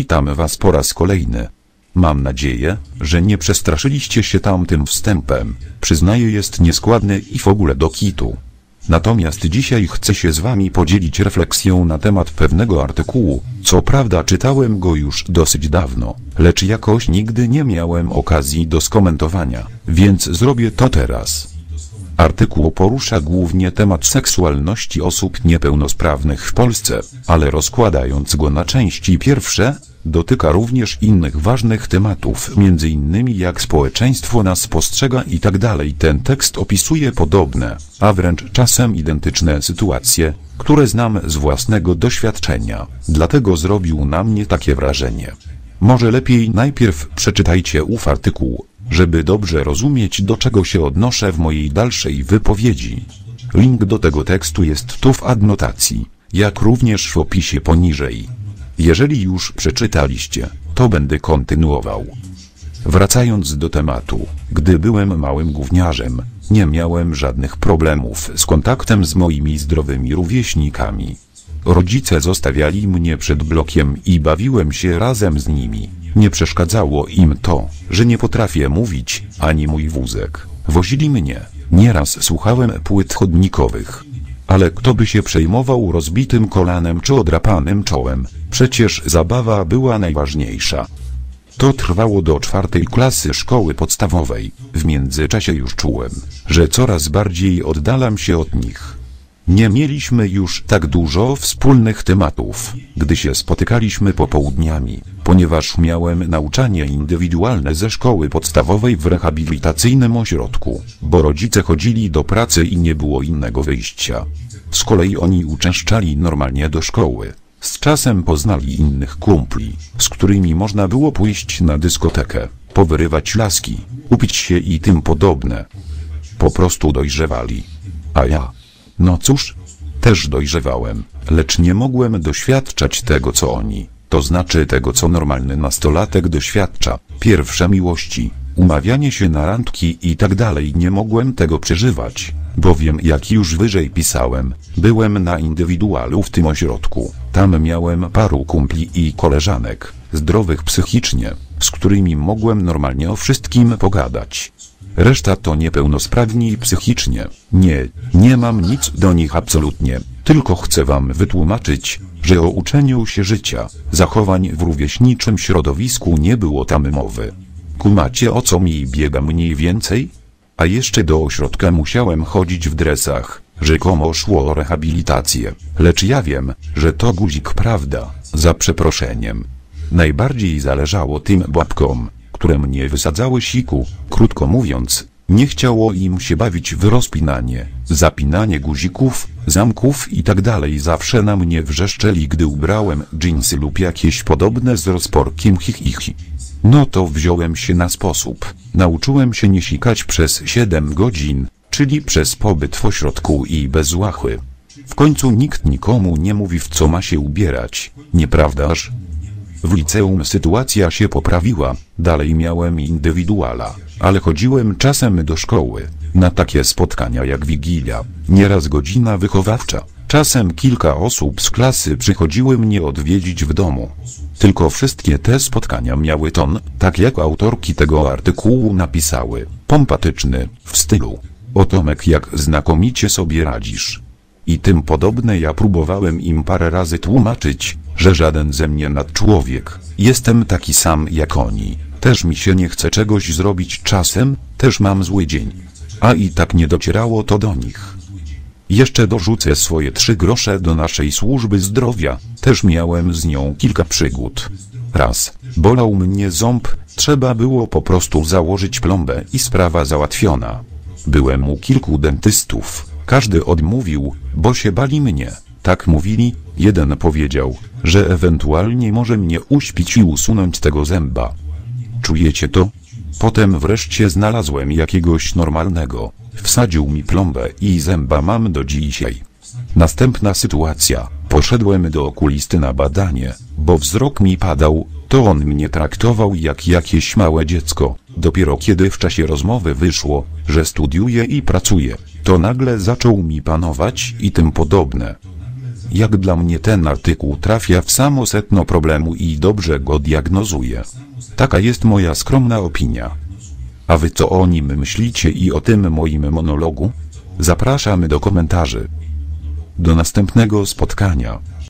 Witam Was po raz kolejny. Mam nadzieję, że nie przestraszyliście się tamtym wstępem. Przyznaję jest nieskładny i w ogóle do kitu. Natomiast dzisiaj chcę się z Wami podzielić refleksją na temat pewnego artykułu. Co prawda czytałem go już dosyć dawno, lecz jakoś nigdy nie miałem okazji do skomentowania, więc zrobię to teraz. Artykuł porusza głównie temat seksualności osób niepełnosprawnych w Polsce, ale rozkładając go na części pierwsze, dotyka również innych ważnych tematów, m.in. jak społeczeństwo nas postrzega i tak. Ten tekst opisuje podobne, a wręcz czasem identyczne sytuacje, które znam z własnego doświadczenia, dlatego zrobił na mnie takie wrażenie. Może lepiej najpierw przeczytajcie ów artykuł, żeby dobrze rozumieć do czego się odnoszę w mojej dalszej wypowiedzi. Link do tego tekstu jest tu w adnotacji, jak również w opisie poniżej. Jeżeli już przeczytaliście, to będę kontynuował. Wracając do tematu, gdy byłem małym gówniarzem, nie miałem żadnych problemów z kontaktem z moimi zdrowymi rówieśnikami. Rodzice zostawiali mnie przed blokiem i bawiłem się razem z nimi. Nie przeszkadzało im to, że nie potrafię mówić, ani mój wózek. Wozili mnie. Nieraz słuchałem płyt chodnikowych. Ale kto by się przejmował rozbitym kolanem czy odrapanym czołem? Przecież zabawa była najważniejsza. To trwało do czwartej klasy szkoły podstawowej. W międzyczasie już czułem, że coraz bardziej oddalam się od nich. Nie mieliśmy już tak dużo wspólnych tematów, gdy się spotykaliśmy popołudniami, ponieważ miałem nauczanie indywidualne ze szkoły podstawowej w rehabilitacyjnym ośrodku, bo rodzice chodzili do pracy i nie było innego wyjścia. Z kolei oni uczęszczali normalnie do szkoły. Z czasem poznali innych kumpli, z którymi można było pójść na dyskotekę, powyrywać laski, upić się i tym podobne. Po prostu dojrzewali. A ja no cóż, też dojrzewałem, lecz nie mogłem doświadczać tego co oni, to znaczy tego co normalny nastolatek doświadcza, pierwsze miłości, umawianie się na randki i tak dalej nie mogłem tego przeżywać, bowiem jak już wyżej pisałem, byłem na indywidualu w tym ośrodku, tam miałem paru kumpli i koleżanek, zdrowych psychicznie, z którymi mogłem normalnie o wszystkim pogadać. Reszta to niepełnosprawni psychicznie. Nie, nie mam nic do nich absolutnie, tylko chcę wam wytłumaczyć, że o uczeniu się życia, zachowań w rówieśniczym środowisku nie było tam mowy. Kumacie o co mi biega mniej więcej? A jeszcze do ośrodka musiałem chodzić w dresach, rzekomo szło o rehabilitację, lecz ja wiem, że to guzik prawda, za przeproszeniem. Najbardziej zależało tym babkom, które mnie wysadzały siku, krótko mówiąc, nie chciało im się bawić w rozpinanie, zapinanie guzików, zamków i tak dalej. Zawsze na mnie wrzeszczeli, gdy ubrałem dżinsy lub jakieś podobne z rozporkiem hi. No to wziąłem się na sposób. Nauczyłem się nie sikać przez 7 godzin, czyli przez pobyt w ośrodku i bez łachy. W końcu nikt nikomu nie mówi w co ma się ubierać, nieprawdaż? W liceum sytuacja się poprawiła, dalej miałem indywiduala, ale chodziłem czasem do szkoły, na takie spotkania jak Wigilia, nieraz godzina wychowawcza. Czasem kilka osób z klasy przychodziły mnie odwiedzić w domu. Tylko wszystkie te spotkania miały ton, tak jak autorki tego artykułu napisały, pompatyczny, w stylu. O Tomek jak znakomicie sobie radzisz. I tym podobne ja próbowałem im parę razy tłumaczyć, że żaden ze mnie nadczłowiek, jestem taki sam jak oni. Też mi się nie chce czegoś zrobić czasem, też mam zły dzień. A i tak nie docierało to do nich. Jeszcze dorzucę swoje trzy grosze do naszej służby zdrowia, też miałem z nią kilka przygód. Raz, bolał mnie ząb, trzeba było po prostu założyć plombę i sprawa załatwiona. Byłem u kilku dentystów, każdy odmówił, bo się bali mnie. Tak mówili, jeden powiedział, że ewentualnie może mnie uśpić i usunąć tego zęba. Czujecie to? Potem wreszcie znalazłem jakiegoś normalnego. Wsadził mi plombę i zęba mam do dzisiaj. Następna sytuacja. Poszedłem do okulisty na badanie, bo wzrok mi padał, to on mnie traktował jak jakieś małe dziecko. Dopiero kiedy w czasie rozmowy wyszło, że studiuje i pracuje, to nagle zaczął mi panować i tym podobne. Jak dla mnie ten artykuł trafia w samo setno problemu i dobrze go diagnozuje. Taka jest moja skromna opinia. A wy co o nim myślicie i o tym moim monologu? Zapraszamy do komentarzy. Do następnego spotkania.